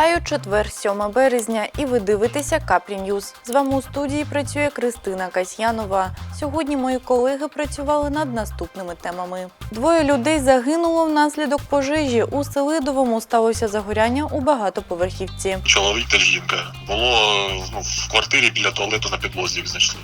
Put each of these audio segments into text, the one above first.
Вітаю четвер, 7 березня, і ви дивитеся Капрі Ньюз. З вами у студії працює Кристина Касьянова. Сьогодні мої колеги працювали над наступними темами. Двоє людей загинуло внаслідок пожежі. У Селидовому сталося загоряння у багатоповерхівці. Чоловік та жінка. Було ну, в квартирі біля туалету на підлозі знайшли.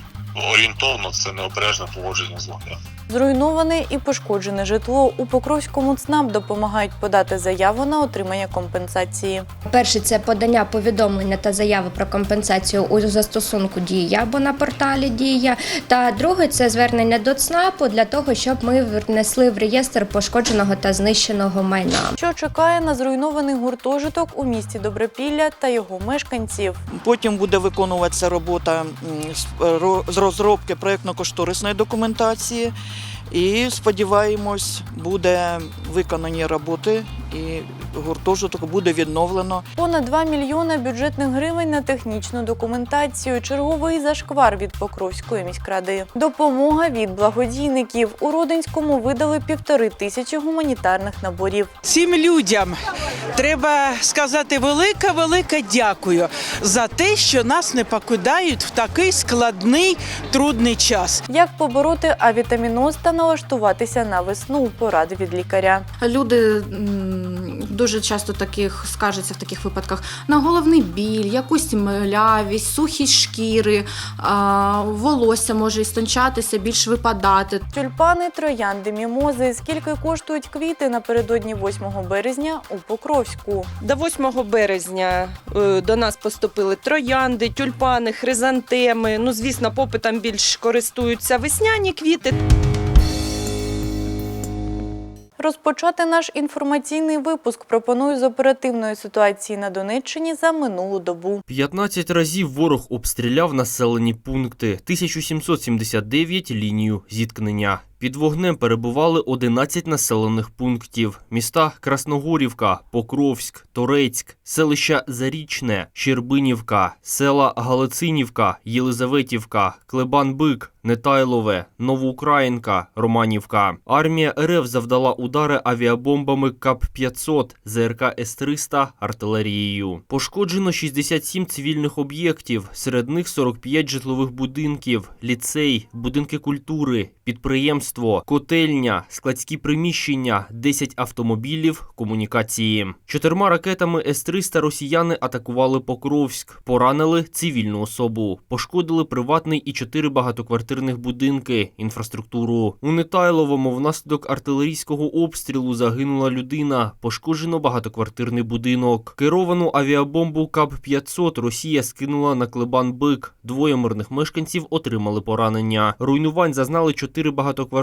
Орієнтовно це необережне поводження з вогнем. Зруйноване і пошкоджене житло у Покровському ЦНАП допомагають подати заяву на отримання компенсації. Перше це подання повідомлення та заяви про компенсацію у застосунку Дія або на порталі Дія. Та друге це звернення до ЦНАПу для того, щоб ми внесли в реєстр пошкодженого та знищеного майна. Що чекає на зруйнований гуртожиток у місті Добропілля та його мешканців? Потім буде виконуватися робота з з розробки проєктно-кошторисної документації. І сподіваємось, буде виконані роботи, і гуртожиток буде відновлено. Понад 2 мільйони бюджетних гривень на технічну документацію. Черговий зашквар від Покровської міськради. Допомога від благодійників. У Родинському видали півтори тисячі гуманітарних наборів. Цим людям треба сказати велике, велике дякую за те, що нас не покидають в такий складний трудний час. Як побороти авітаміноз та налаштуватися на весну? Поради від лікаря. Люди дуже часто таких скаржаться в таких випадках на головний біль, якусь млявість, сухість шкіри, волосся може істончатися, більш випадати. Тюльпани, троянди, мімози. Скільки коштують квіти напередодні 8 березня у Покровську? До 8 березня е, до нас поступили троянди, тюльпани, хризантеми. Ну, звісно, попитом більш користуються весняні квіти. Розпочати наш інформаційний випуск пропоную з оперативної ситуації на Донеччині за минулу добу. 15 разів ворог обстріляв населені пункти, 1779 – лінію зіткнення. Під вогнем перебували 11 населених пунктів. Міста Красногорівка, Покровськ, Торецьк, селища Зарічне, Щербинівка, села Галицинівка, Єлизаветівка, Клебан-Бик, Нетайлове, Новоукраїнка, Романівка. Армія РФ завдала удари авіабомбами КАП-500, ЗРК С-300, артилерією. Пошкоджено 67 цивільних об'єктів, серед них 45 житлових будинків, ліцей, будинки культури, підприємство, котельня, складські приміщення, 10 автомобілів, комунікації. Чотирма ракетами С-300 росіяни атакували Покровськ, поранили цивільну особу, пошкодили приватний і чотири багатоквартирних будинки, інфраструктуру. У Нетайловому внаслідок артилерійського обстрілу загинула людина, пошкоджено багатоквартирний будинок. Керовану авіабомбу КАП-500 Росія скинула на Клебан-Бик. Двоє мирних мешканців отримали поранення. Руйнувань зазнали чотири багатоквартирних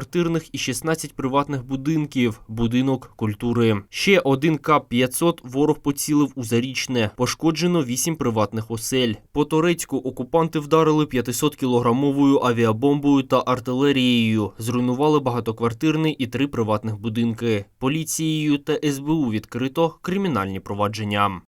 і 16 приватних будинків, будинок культури. Ще один КАП-500 ворог поцілив у Зарічне. Пошкоджено 8 приватних осель. По Торецьку окупанти вдарили 500-кілограмовою авіабомбою та артилерією. Зруйнували багатоквартирний і три приватних будинки. Поліцією та СБУ відкрито кримінальні провадження.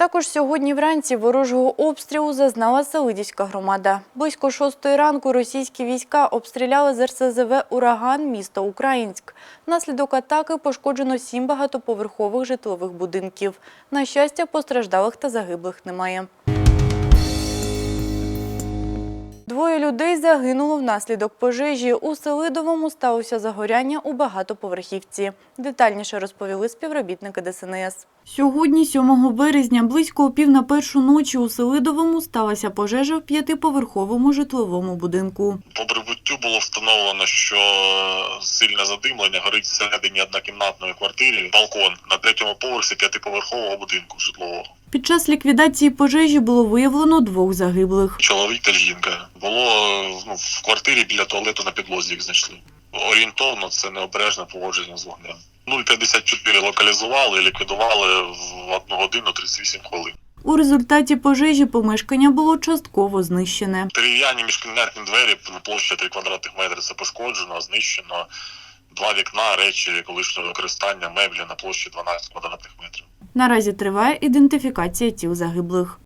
Також сьогодні вранці ворожого обстрілу зазнала Селидівська громада. Близько шостої ранку російські війська обстріляли з РСЗВ «Ураган» місто Українськ. Внаслідок атаки пошкоджено сім багатоповерхових житлових будинків. На щастя, постраждалих та загиблих немає. Двоє людей загинуло внаслідок пожежі. У Селидовому сталося загоряння у багатоповерхівці. Детальніше розповіли співробітники ДСНС. Сьогодні, 7 березня, близько пів на першу ночі у Селидовому сталася пожежа в п'ятиповерховому житловому будинку. По прибуттю було встановлено, що сильне задимлення горить всередині однокімнатної квартири, балкон на третьому поверсі п'ятиповерхового будинку житлового. Під час ліквідації пожежі було виявлено двох загиблих. Чоловік та жінка. Було ну, в квартирі біля туалету на підлозі їх знайшли. Орієнтовно це необережне поводження з вогнем. 054 локалізували і ліквідували в 1 годину 38 хвилин. У результаті пожежі помешкання було частково знищене. Дерев'яні міжкімнатні двері площа 3 квадратних метри це пошкоджено, знищено. Два вікна, речі колишнього використання, меблі на площі 12 квадратних метрів. Наразі триває ідентифікація тіл загиблих.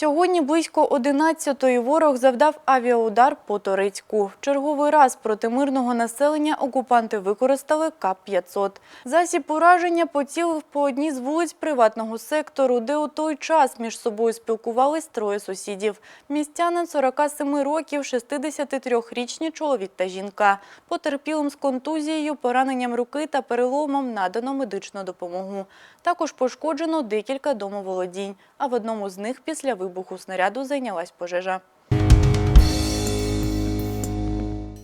Сьогодні близько 11-ї ворог завдав авіаудар по Торецьку. Черговий раз проти мирного населення окупанти використали КАП-500. Засіб ураження поцілив по одній з вулиць приватного сектору, де у той час між собою спілкувались троє сусідів. Містянин 47 років, 63-річний чоловік та жінка. Потерпілим з контузією, пораненням руки та переломом надано медичну допомогу. Також пошкоджено декілька домоволодінь, а в одному з них після вибуху снаряду зайнялась пожежа.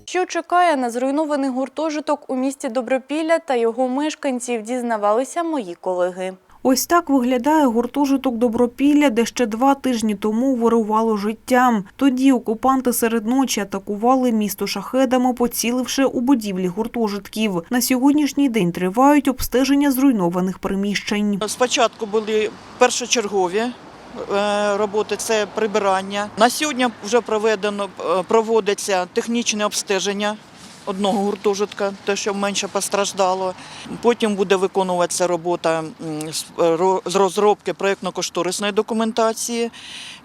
Що чекає на зруйнований гуртожиток у місті Добропілля та його мешканців, дізнавалися мої колеги. Ось так виглядає гуртожиток Добропілля, де ще два тижні тому вирувало життя. Тоді окупанти серед ночі атакували місто шахедами, поціливши у будівлі гуртожитків. На сьогоднішній день тривають обстеження зруйнованих приміщень. Спочатку були першочергові роботи, це прибирання. На сьогодні вже проведено е, проводиться технічне обстеження одного гуртожитка, те, що менше постраждало. Потім буде виконуватися робота з ро- з розробки проєктно-кошторисної документації.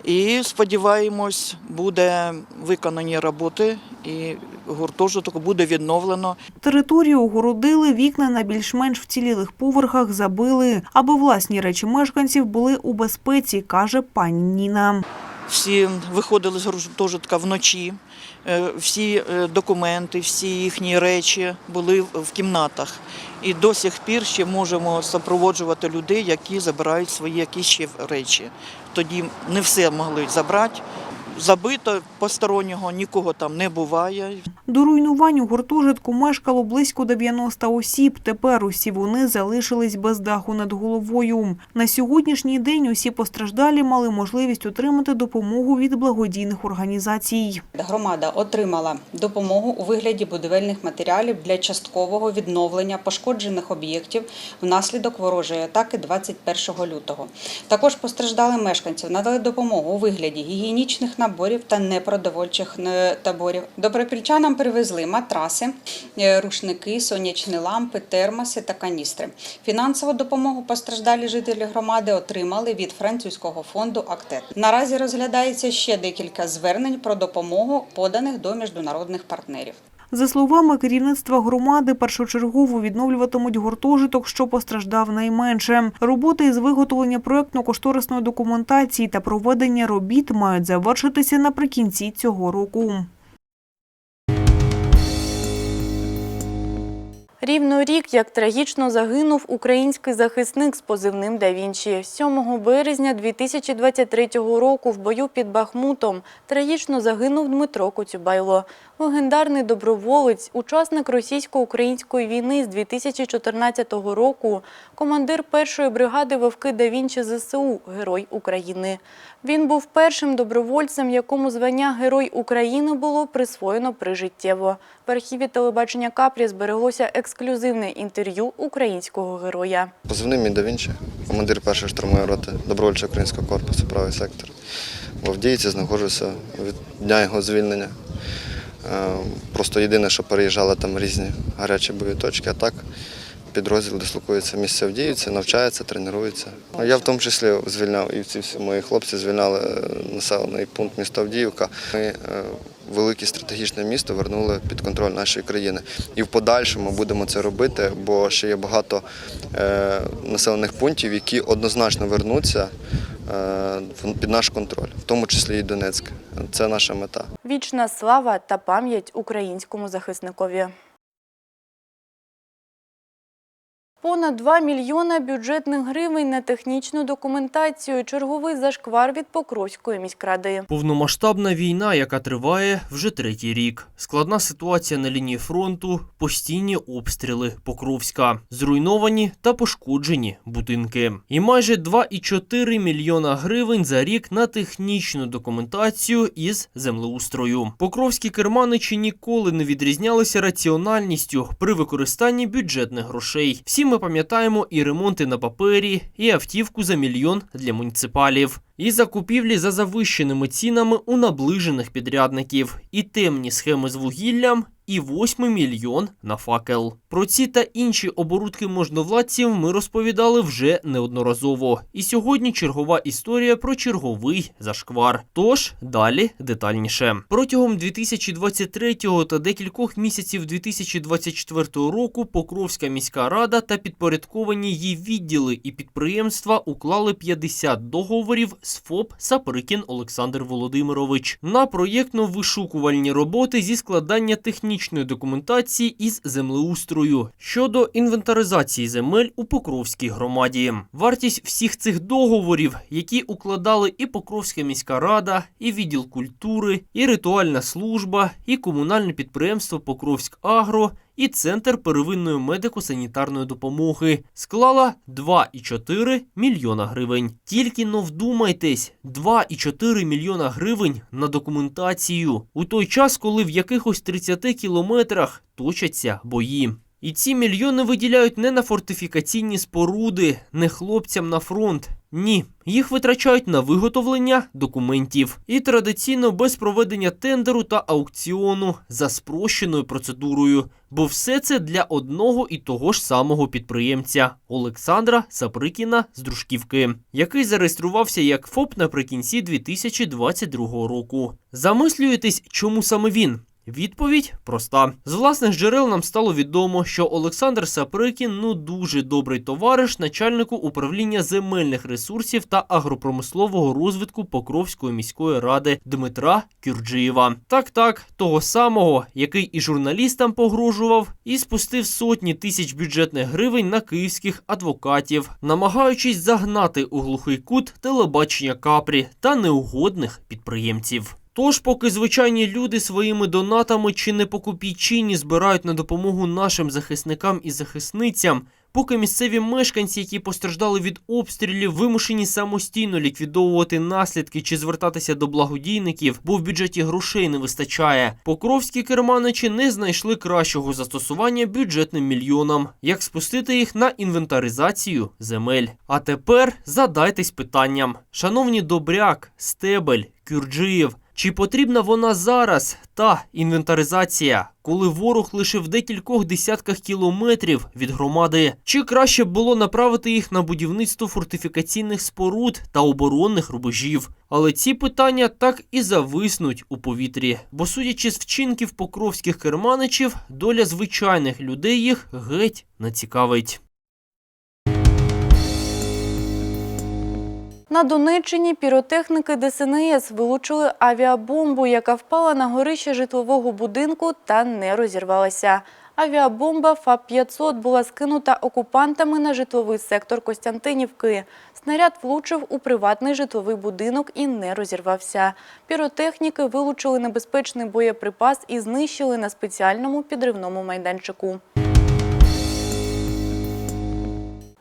І сподіваємось, буде виконані роботи, і гуртожиток буде відновлено. Територію огородили, вікна на більш-менш вцілілих поверхах забили, аби власні речі мешканців були у безпеці, каже пані Ніна. Всі виходили з гуртожитка вночі, всі е, документи, всі їхні речі були в кімнатах. І до сих пір ще можемо супроводжувати людей, які забирають свої якісь ще речі. Тоді не все могли забрати. Забито постороннього нікого там не буває. До руйнувань у гуртожитку мешкало близько 90 осіб. Тепер усі вони залишились без даху над головою. На сьогоднішній день усі постраждалі мали можливість отримати допомогу від благодійних організацій. Громада отримала допомогу у вигляді будівельних матеріалів для часткового відновлення пошкоджених об'єктів внаслідок ворожої атаки 21 лютого. Також постраждалим мешканцям надали допомогу у вигляді гігієнічних наборів та непродовольчих е, таборів. Добропільчанам привезли матраси, е, рушники, сонячні лампи, термоси та каністри. Фінансову допомогу постраждалі жителі громади отримали від французького фонду «Актет». Наразі розглядається ще декілька звернень про допомогу, поданих до міжнародних партнерів. За словами керівництва громади, першочергово відновлюватимуть гуртожиток, що постраждав найменше. Роботи із виготовлення проєктно-кошторисної документації та проведення робіт мають завершитися наприкінці цього року. Рівно рік, як трагічно загинув український захисник з позивним «Да Вінчі». 7 березня 2023 року в бою під Бахмутом трагічно загинув Дмитро Коцюбайло. Легендарний доброволець, учасник російсько-української війни з 2014 року, командир першої бригади Вовки «Да Вінчі» ЗСУ, Герой України. Він був першим добровольцем, якому звання Герой України було присвоєно прижиттєво. В архіві телебачення Капрі збереглося ексклюзивне інтерв'ю українського героя. Позивний мій да Вінчі, командир першої штурмової роти добровольчого українського корпусу, правий сектор. В Авдіївці знаходжуся від дня його звільнення. Е, Просто єдине, що переїжджали там різні гарячі бойові точки, а так підрозділ дислокується в місці Авдіївці, навчається, тренується. Я в тому числі звільняв, і ці всі мої хлопці звільняли е, населений пункт міста Авдіївка. Ми е, велике стратегічне місто вернули під контроль нашої країни. І в подальшому будемо це робити, бо ще є багато е, населених пунктів, які однозначно вернуться під наш контроль, в тому числі і Донецьк. Це наша мета. Вічна слава та пам'ять українському захисникові. Понад 2 мільйона бюджетних гривень на технічну документацію. Черговий зашквар від Покровської міськради. Повномасштабна війна, яка триває вже третій рік. Складна ситуація на лінії фронту, постійні обстріли Покровська, зруйновані та пошкоджені будинки. І майже 2,4 мільйона гривень за рік на технічну документацію із землеустрою. Покровські керманичі ніколи не відрізнялися раціональністю при використанні бюджетних грошей. Всі ми пам'ятаємо і ремонти на папері, і автівку за мільйон для муніципалів. І закупівлі за завищеними цінами у наближених підрядників, і темні схеми з вугіллям, і 8 мільйон на факел. Про ці та інші оборудки можновладців ми розповідали вже неодноразово. І сьогодні чергова історія про черговий зашквар. Тож далі детальніше. Протягом 2023 та декількох місяців 2024 року Покровська міська рада та підпорядковані їй відділи і підприємства уклали 50 договорів ФОП Саприкін Олександр Володимирович на проєктно-вишукувальні роботи зі складання технічної документації із землеустрою щодо інвентаризації земель у Покровській громаді. Вартість всіх цих договорів, які укладали і Покровська міська рада, і відділ культури, і ритуальна служба, і комунальне підприємство Покровськ Агро. І центр первинної медико-санітарної допомоги склала 2,4 мільйона гривень. Тільки но вдумайтесь, 2,4 мільйона гривень на документацію у той час, коли в якихось 30 кілометрах точаться бої. І ці мільйони виділяють не на фортифікаційні споруди, не хлопцям на фронт. Ні, їх витрачають на виготовлення документів і традиційно без проведення тендеру та аукціону за спрощеною процедурою. Бо все це для одного і того ж самого підприємця Олександра Саприкіна з Дружківки, який зареєструвався як ФОП наприкінці 2022 року. Замислюєтесь, чому саме він? Відповідь проста. З власних джерел нам стало відомо, що Олександр Саприкін ну дуже добрий товариш начальнику управління земельних ресурсів та агропромислового розвитку Покровської міської ради Дмитра Кюрджиєва. Так, так, того самого, який і журналістам погрожував, і спустив сотні тисяч бюджетних гривень на київських адвокатів, намагаючись загнати у глухий кут телебачення капрі та неугодних підприємців. Тож, поки звичайні люди своїми донатами чи не покупійчині збирають на допомогу нашим захисникам і захисницям, поки місцеві мешканці, які постраждали від обстрілів, вимушені самостійно ліквідовувати наслідки чи звертатися до благодійників, бо в бюджеті грошей не вистачає. Покровські керманичі не знайшли кращого застосування бюджетним мільйонам, як спустити їх на інвентаризацію земель. А тепер задайтесь питанням, шановні Добряк, Стебель, Кюрджиєв. Чи потрібна вона зараз та інвентаризація, коли ворог лише в декількох десятках кілометрів від громади? Чи краще б було направити їх на будівництво фортифікаційних споруд та оборонних рубежів? Але ці питання так і зависнуть у повітрі, бо судячи з вчинків покровських керманичів, доля звичайних людей їх геть не цікавить. На Донеччині піротехніки ДСНС вилучили авіабомбу, яка впала на горище житлового будинку та не розірвалася. Авіабомба ФАП-500 була скинута окупантами на житловий сектор Костянтинівки. Снаряд влучив у приватний житловий будинок і не розірвався. Піротехніки вилучили небезпечний боєприпас і знищили на спеціальному підривному майданчику.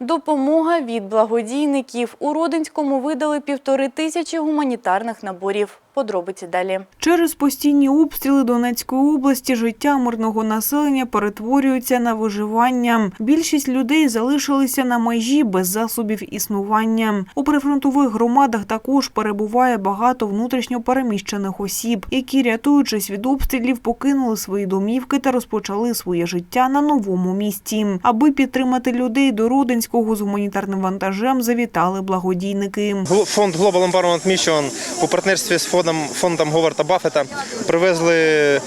Допомога від благодійників. У Родинському видали півтори тисячі гуманітарних наборів. Подробиці далі. Через постійні обстріли Донецької області життя мирного населення перетворюється на виживання. Більшість людей залишилися на межі без засобів існування. У прифронтових громадах також перебуває багато внутрішньо переміщених осіб, які, рятуючись від обстрілів, покинули свої домівки та розпочали своє життя на новому місці. Аби підтримати людей до Родинського з гуманітарним вантажем, завітали благодійники. Фонд Global Empowerment Mission у партнерстві з фондом, фондом Говарда Баффета привезли е,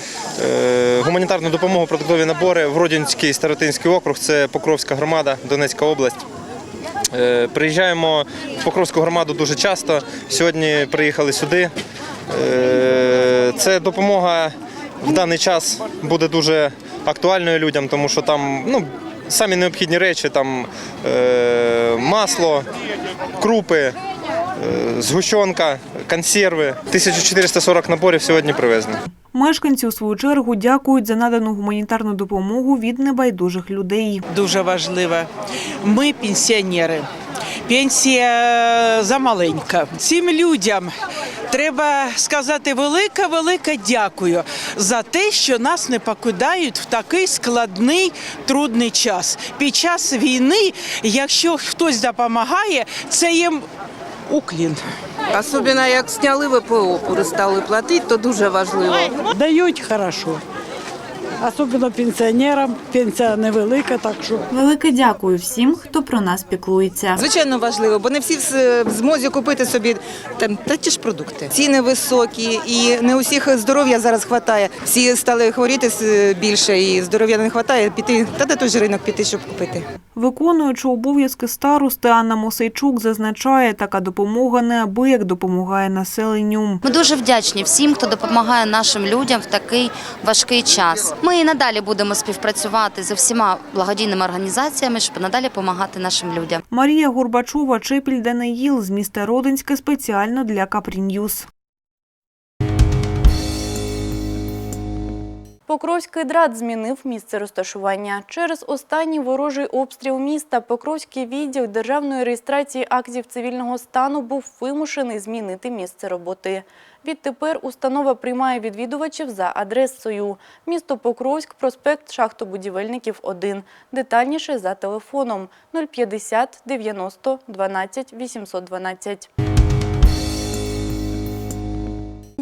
гуманітарну допомогу, продуктові набори в Родінський Старотинський округ, це Покровська громада, Донецька область. Е, приїжджаємо в Покровську громаду дуже часто. Сьогодні приїхали сюди. Е, це допомога в даний час буде дуже актуальною людям, тому що там ну, самі необхідні речі, там е, масло, крупи, згущенка, консерви. 1440 наборів сьогодні привезли. Мешканці у свою чергу дякують за надану гуманітарну допомогу від небайдужих людей. Дуже важливе. Ми пенсіонери. Пенсія замаленька. Цим людям треба сказати велике, велике дякую за те, що нас не покидають в такий складний, трудний час. Під час війни, якщо хтось допомагає, це їм Уклін. Особливо як зняли ВПО, перестали платити, то дуже важливо. Дають хорошо. Особливо пенсіонерам. Пенсія невелика, так що Велике дякую всім, хто про нас піклується. Звичайно важливо, бо не всі в змозі купити собі там та ті ж продукти. Ціни високі, і не у всіх здоров'я зараз вистачає. Всі стали хворіти більше, і здоров'я не вистачає. Піти та де той же ринок піти, щоб купити. Виконуючи обов'язки старости Анна Мосейчук зазначає, така допомога неабияк допомагає населенню. Ми дуже вдячні всім, хто допомагає нашим людям в такий важкий час. Ми і надалі будемо співпрацювати з всіма благодійними організаціями, щоб надалі допомагати нашим людям. Марія Горбачова, Чепіль Даниїл з міста Родинське спеціально для Капріньюз. Покровський драт змінив місце розташування. Через останній ворожий обстріл міста Покровський відділ державної реєстрації актів цивільного стану був вимушений змінити місце роботи. Відтепер установа приймає відвідувачів за адресою. Місто Покровськ, проспект Шахтобудівельників 1. Детальніше за телефоном 050 90 12 812.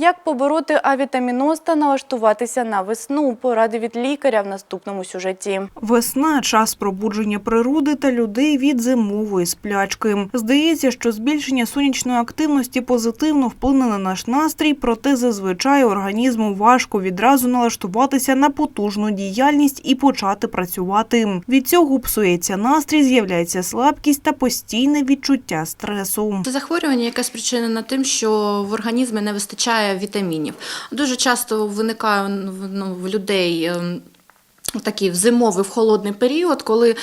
Як побороти авітаміноз та налаштуватися на весну? Поради від лікаря в наступному сюжеті. Весна – час пробудження природи та людей від зимової сплячки. Здається, що збільшення сонячної активності позитивно вплине на наш настрій, проте зазвичай організму важко відразу налаштуватися на потужну діяльність і почати працювати. Від цього псується настрій, з'являється слабкість та постійне відчуття стресу. Це захворювання, яке спричинено тим, що в організмі не вистачає вітамінів. Дуже часто виникає ну, в людей. Такий в зимовий в холодний період, коли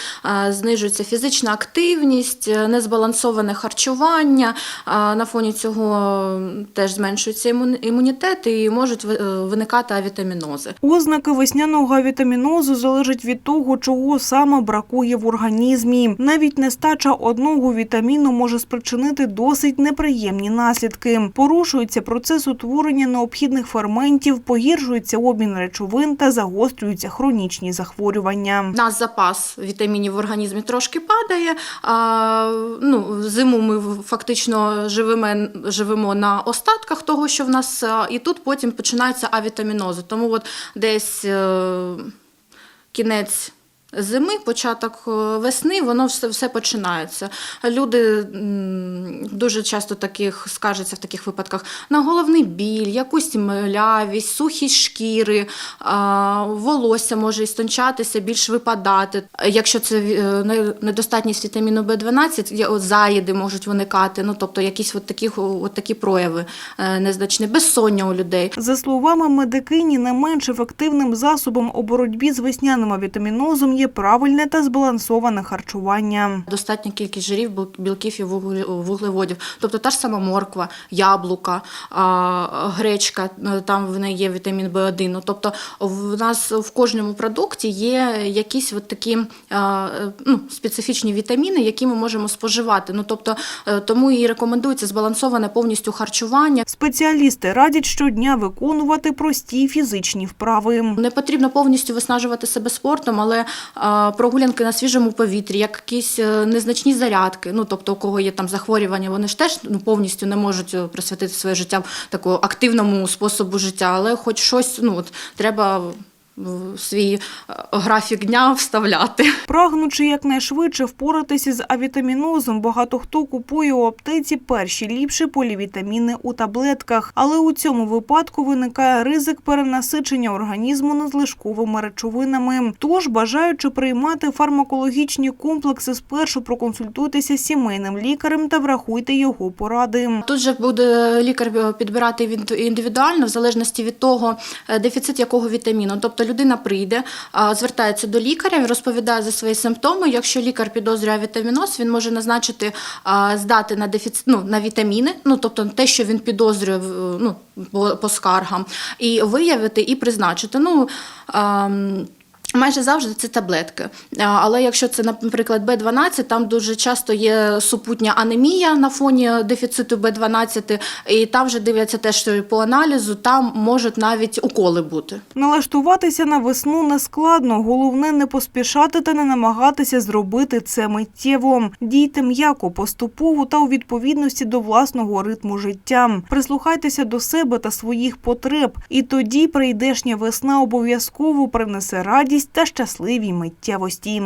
е, знижується фізична активність, е, незбалансоване харчування. е, на фоні цього теж зменшується імунітет і можуть виникати авітамінози. Ознаки весняного авітамінозу залежать від того, чого саме бракує в організмі. Навіть нестача одного вітаміну може спричинити досить неприємні наслідки. Порушується процес утворення необхідних ферментів, погіршується обмін речовин та загострюються хронічні захворювання. У нас запас вітамінів в організмі трошки падає. А, ну, зиму ми фактично живемо, живемо на остатках того, що в нас, і тут потім починаються авітамінози. Тому от десь е, кінець. Зими, початок е, весни, воно все, все починається. Люди дуже часто таких скаржаться в таких випадках на головний біль, якусь млявість, сухість шкіри, волосся може істончатися, більш випадати. Якщо це е, недостатність вітаміну В12, заїди можуть виникати, ну тобто якісь от такі, от такі прояви е, незначні, безсоння у людей. За словами медикині, не менш ефективним засобом у боротьбі з весняним авітамінозом є правильне та збалансоване харчування. Достатня кількість жирів, біл- білків і вугле- вуглеводів. Тобто та ж сама морква, яблука, гречка, е, там в неї є вітамін В1. Ну, Тобто в нас в кожному продукті є якісь от такі е, ну, специфічні вітаміни, які ми можемо споживати. Ну, тобто, е, тому і рекомендується збалансоване повністю харчування. Спеціалісти радять щодня виконувати прості фізичні вправи. Не потрібно повністю виснажувати себе спортом, але прогулянки на свіжому повітрі, як якісь е, незначні зарядки. Ну тобто, у кого є там захворювання, вони ж теж ну, повністю не можуть е, присвятити своє життя такому активному способу життя, але хоч щось ну от треба в свій е, графік дня вставляти. Прагнучи якнайшвидше впоратися з авітамінозом, багато хто купує у аптеці перші ліпші полівітаміни у таблетках. Але у цьому випадку виникає ризик перенасичення організму надлишковими речовинами. Тож, бажаючи приймати фармакологічні комплекси, спершу проконсультуйтеся з сімейним лікарем та врахуйте його поради. Тут же буде лікар підбирати від- індивідуально, в залежності від того, е, дефіцит якого вітаміну. Тобто людина прийде, звертається до лікаря, розповідає за свої симптоми. Якщо лікар підозрює вітаміноз, він може назначити здати на дефіцит ну, на вітаміни, ну тобто те, що він підозрює ну, по, по скаргам, і виявити і призначити. Ну, Майже завжди це таблетки. Але якщо це, наприклад, Б12, там дуже часто є супутня анемія на фоні дефіциту Б12, і там вже дивляться теж що по аналізу, там можуть навіть уколи бути. Налаштуватися на весну не складно. Головне не поспішати та не намагатися зробити це миттєво. Дійте м'яко, поступово та у відповідності до власного ритму життя. Прислухайтеся до себе та своїх потреб, і тоді прийдешня весна обов'язково принесе радість та щасливі миттєвості.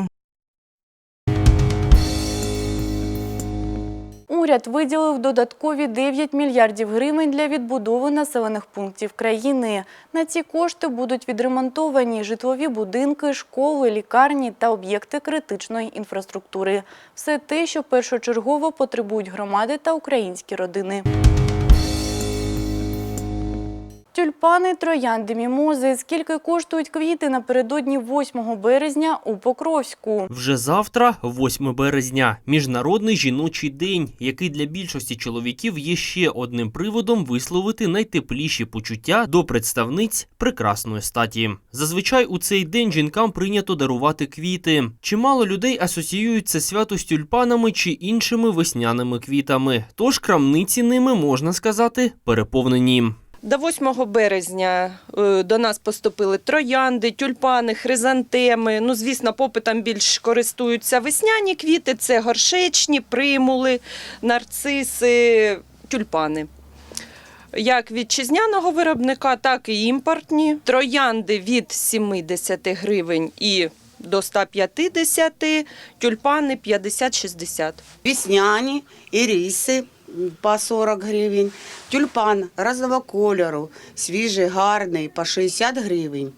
Уряд виділив додаткові 9 мільярдів гривень для відбудови населених пунктів країни. На ці кошти будуть відремонтовані житлові будинки, школи, лікарні та об'єкти критичної інфраструктури. Все те, що першочергово потребують громади та українські родини. Тюльпани, троянди, мімози. Скільки коштують квіти напередодні 8 березня у Покровську? Вже завтра, 8 березня, міжнародний жіночий день, який для більшості чоловіків є ще одним приводом висловити найтепліші почуття до представниць прекрасної статі. Зазвичай у цей день жінкам прийнято дарувати квіти. Чимало людей асоціюють свято з тюльпанами чи іншими весняними квітами. Тож крамниці ними можна сказати переповнені. До 8 березня е, до нас поступили троянди, тюльпани, хризантеми. Ну, звісно, попитом більш користуються весняні квіти, це горшечні, примули, нарциси, тюльпани. Як вітчизняного виробника, так і імпортні. Троянди від 70 гривень і до 150, тюльпани 50-60. Весняні, іриси по 40 гривень, тюльпан різного кольору, свіжий, гарний, по 60 гривень,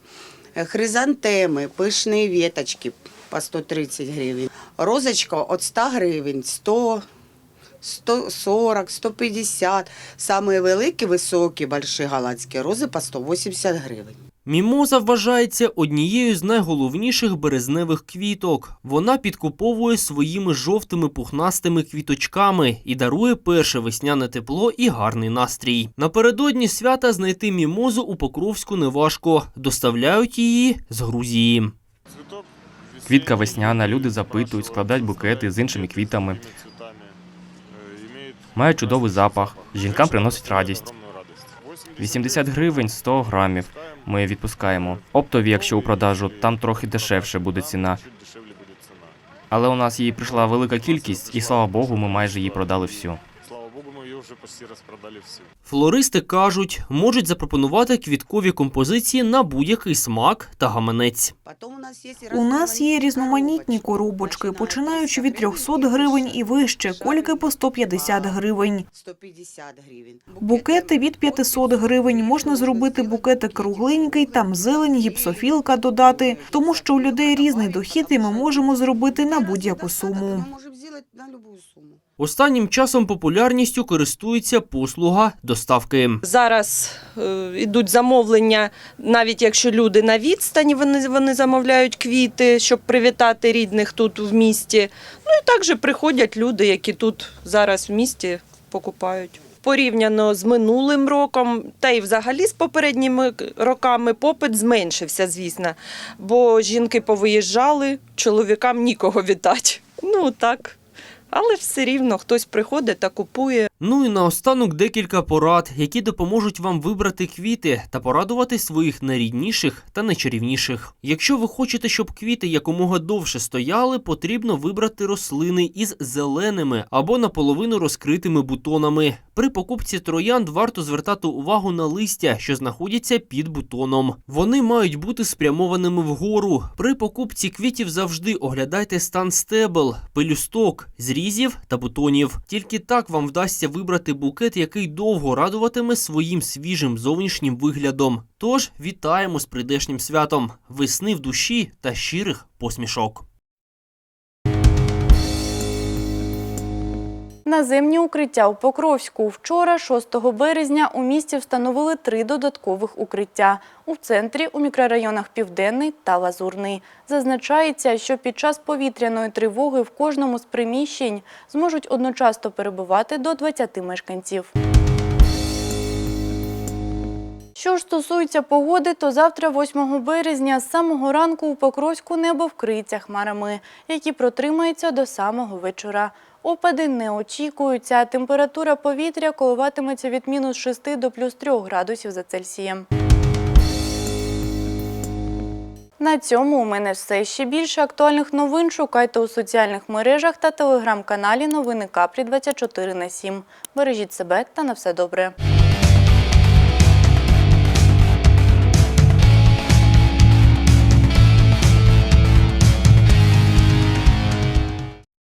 Е, хризантеми, пишні веточки по 130 гривень, розочка від 100 гривень, 100 140, 150, самые великі, високі, больші голландські рози по 180 гривень. Мімоза вважається однією з найголовніших березневих квіток. Вона підкуповує своїми жовтими пухнастими квіточками і дарує перше весняне тепло і гарний настрій. Напередодні свята знайти мімозу у Покровську неважко. Доставляють її з Грузії. Квітка весняна, люди запитують, складають букети з іншими квітами. Має чудовий запах, жінкам приносить радість. 80 гривень 100 грамів ми відпускаємо. Оптові, якщо у продажу, там трохи дешевше буде ціна. Але у нас її прийшла велика кількість, і слава Богу, ми майже її продали всю. Вже почти розпродали всю. Флористи кажуть, можуть запропонувати квіткові композиції на будь-який смак та гаманець. У нас є різноманітні коробочки, починаючи від 300 гривень і вище, кольки по 150 гривень. 150 гривень. Букети від 500 гривень. Можна зробити букетик кругленький, там зелень, гіпсофілка додати, тому що у людей різний дохід, і ми можемо зробити на будь-яку суму. Останнім часом популярністю користується послуга доставки. Зараз е, йдуть замовлення, навіть якщо люди на відстані, вони, вони замовляють квіти, щоб привітати рідних тут в місті. Ну і також приходять люди, які тут зараз в місті покупають. Порівняно з минулим роком, та й взагалі з попередніми роками попит зменшився, звісно. Бо жінки повиїжджали, чоловікам нікого вітати. Ну так. Але все рівно хтось приходить та купує. Ну і наостанок декілька порад, які допоможуть вам вибрати квіти та порадувати своїх найрідніших та найчарівніших. Якщо ви хочете, щоб квіти якомога довше стояли, потрібно вибрати рослини із зеленими або наполовину розкритими бутонами. При покупці троянд варто звертати увагу на листя, що знаходяться під бутоном. Вони мають бути спрямованими вгору. При покупці квітів завжди оглядайте стан стебел, пелюсток, зрізів та бутонів. Тільки так вам вдасться вибрати букет, який довго радуватиме своїм свіжим зовнішнім виглядом. Тож вітаємо з прийдешнім святом, весни в душі та щирих посмішок. Наземні укриття у Покровську. Вчора, 6 березня, у місті встановили три додаткових укриття у центрі, у мікрорайонах Південний та Лазурний. Зазначається, що під час повітряної тривоги в кожному з приміщень зможуть одночасно перебувати до 20 мешканців. Що ж стосується погоди, то завтра, 8 березня, з самого ранку у Покровську небо вкриється хмарами, які протримаються до самого вечора. Опади не очікуються, температура повітря коливатиметься від мінус 6 до плюс 3 градусів за Цельсієм. На цьому у мене все. Ще більше актуальних новин шукайте у соціальних мережах та телеграм-каналі Новини Капрі 24 на 7. Бережіть себе та на все добре.